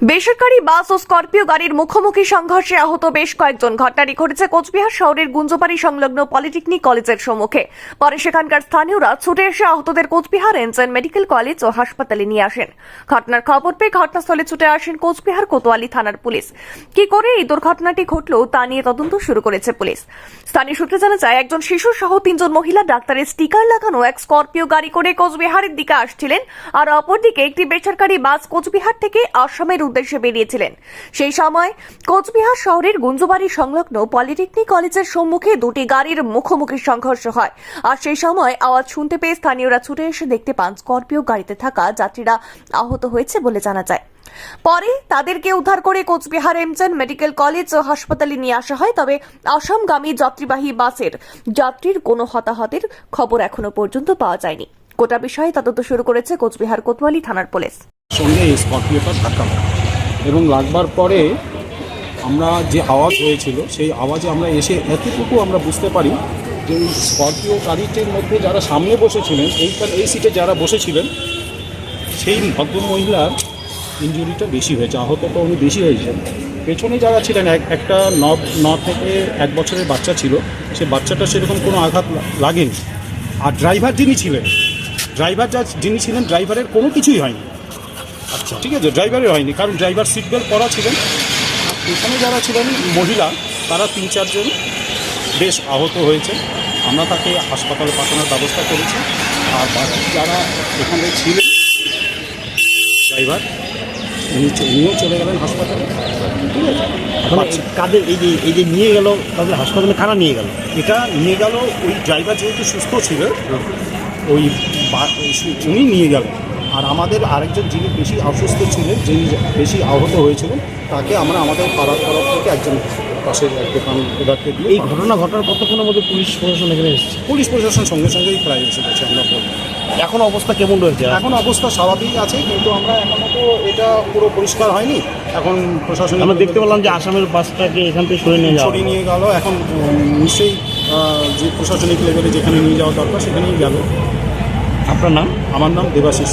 বেসরকারি বাস ও স্করপিও গাড়ির মুখোমুখি সংঘর্ষে আহত বেশ কয়েকজন ঘটনাটি ঘটেছে কোচবিহার শহরের গুঞ্জবাড়ি সংলগ্ন পলিটেকনিক কলেজের সম্মুখে। পরে সেখানকার স্থানীয়রা ছুটে এসে আহতদের কোচবিহার এনজেন মেডিকেল কলেজ ও হাসপাতালে নিয়ে আসেন। ঘটনার খবর পেয়ে ঘটনাস্থলে ছুটে আসেন কোচবিহার কোতোয়ালি থানার পুলিশ। কি করে এই দুর্ঘটনাটি ঘটলো তা নিয়ে তদন্ত শুরু করেছে পুলিশ। স্থানীয় সূত্রে জানা যায়, একজন শিশু সহ তিনজন মহিলা ডাক্তারের স্টিকার লাগানো এক স্করপিও গাড়ি করে কোচবিহারের দিকে আসছিলেন। আর অপরদিকে একটি বেসরকারি বাস কোচবিহার থেকে আসামের উদ্দেশ্যে বেরিয়েছিলেন। সেই সময় কোচবিহার শহরের গুঞ্জবাড়ি সংলগ্ন পলিটেকনিক কলেজের সম্মুখে দুটি গাড়ির মুখোমুখি সংঘর্ষ হয়। আর সেই সময় আওয়াজ শুনতে পেয়ে স্থানীয়রা ছুটে এসে দেখতে পান, স্করপিও গাড়িতে থাকা যাত্রীরা আহত হয়েছে বলে জানা যায়। পরে তাদেরকে উদ্ধার করে কোচবিহার এমজেন মেডিকেল কলেজ ও হাসপাতালে নিয়ে আসা হয়। তবে আসামগামী যাত্রীবাহী বাসের যাত্রীর কোনো হতাহতের খবর এখনও পর্যন্ত পাওয়া যায়নি। গোটা বিষয়ে তদন্ত শুরু করেছে কোচবিহার কোতোয়ালি থানার পুলিশ। সঙ্গে ধাক্কা এবং লাগবার পরে আমরা যে আওয়াজ হয়েছিল, সেই আওয়াজে আমরা এসে এতটুকু আমরা বুঝতে পারি যে এই স্করপিও গাড়িটির মধ্যে যারা সামনে বসেছিলেন, এই এই সিটে যারা বসেছিলেন, সেই ভদ্রমহিলার ইঞ্জুরিটা বেশি হয়েছে আহতটা উনি বেশি হয়েছেন। পেছনে যারা ছিলেন, এক, একটা ন ন থেকে এক বছরের বাচ্চা ছিল, সে বাচ্চাটা সেরকম কোনো আঘাত লাগেনি। আর ড্রাইভার যিনি ছিলেন ড্রাইভার যা যিনি ছিলেন ড্রাইভারের কোনো কিছুই হয়নি। আচ্ছা ঠিক আছে ড্রাইভারের হয়নি কারণ ড্রাইভার সিট বেল্ট পরা ছিলেন। এখানে যারা ছিলেন মহিলা তারা তিন চারজন বেশ আহত হয়েছে। আমরা তাকে হাসপাতালে পাঠানোর ব্যবস্থা করেছি। আর বাকি যারা এখানে ছিলেন ড্রাইভার উনি উনিও চলে গেলেন হাসপাতালে। ঠিক আছে? এখন বাচ্চা- কাদের এই যে এই যে নিয়ে গেল তাদের হাসপাতালে কারা নিয়ে গেল? এটা নিয়ে গেল ওই ড্রাইভার যেহেতু সুস্থ ছিল ওই উনি নিয়ে গেলেন আর আমাদের আরেকজন যিনি বেশি অসুস্থ ছিলেন যিনি বেশি আহত হয়েছিলেন তাকে আমরা আমাদের পাড়ার তরফ থেকে একজন পাশের এক দোকান দিয়ে এই ঘটনা ঘটার কতক্ষণের মধ্যে পুলিশ প্রশাসন এখানে এসেছে? পুলিশ প্রশাসন সঙ্গে সঙ্গেই প্রায় এসে গেছে আমরা বলব। এখন অবস্থা কেমন রয়েছে? এখন অবস্থা স্বাভাবিক আছে কিন্তু আমরা এখনও তো এটা পুরো পরিষ্কার হয়নি। এখন প্রশাসন আমরা দেখতে পেলাম যে আসামের বাসটাকে এখান থেকে সরে নিয়ে সরিয়ে নিয়ে গেল এখন নিশ্চয়ই যে প্রশাসনিক লেভেলে যেখানে নিয়ে যাওয়া দরকার সেখানেই গেল। আপনার নাম? আমার নাম দেবাশিস।